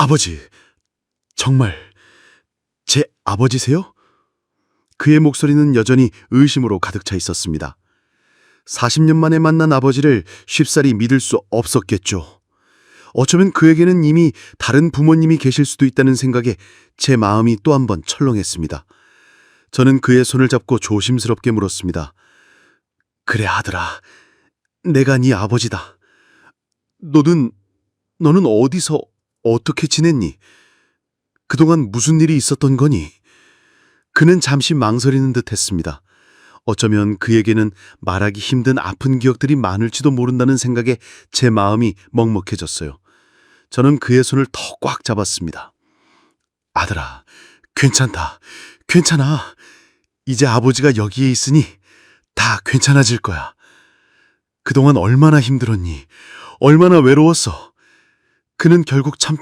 아버지, 정말 제 아버지세요? 그의 목소리는 여전히 의심으로 가득 차 있었습니다. 40년 만에 만난 아버지를 쉽사리 믿을 수 없었겠죠. 어쩌면 그에게는 이미 다른 부모님이 계실 수도 있다는 생각에 제 마음이 또 한 번 철렁했습니다. 저는 그의 손을 잡고 조심스럽게 물었습니다. 그래 아들아, 내가 네 아버지다. 너는 너는 어디서 어떻게 지냈니? 그동안 무슨 일이 있었던 거니? 그는 잠시 망설이는 듯 했습니다. 어쩌면 그에게는 말하기 힘든 아픈 기억들이 많을지도 모른다는 생각에 제 마음이 먹먹해졌어요. 저는 그의 손을 더 꽉 잡았습니다. 아들아, 괜찮다. 괜찮아. 이제 아버지가 여기에 있으니 다 괜찮아질 거야. 그동안 얼마나 힘들었니? 얼마나 외로웠어? 그는 결국 참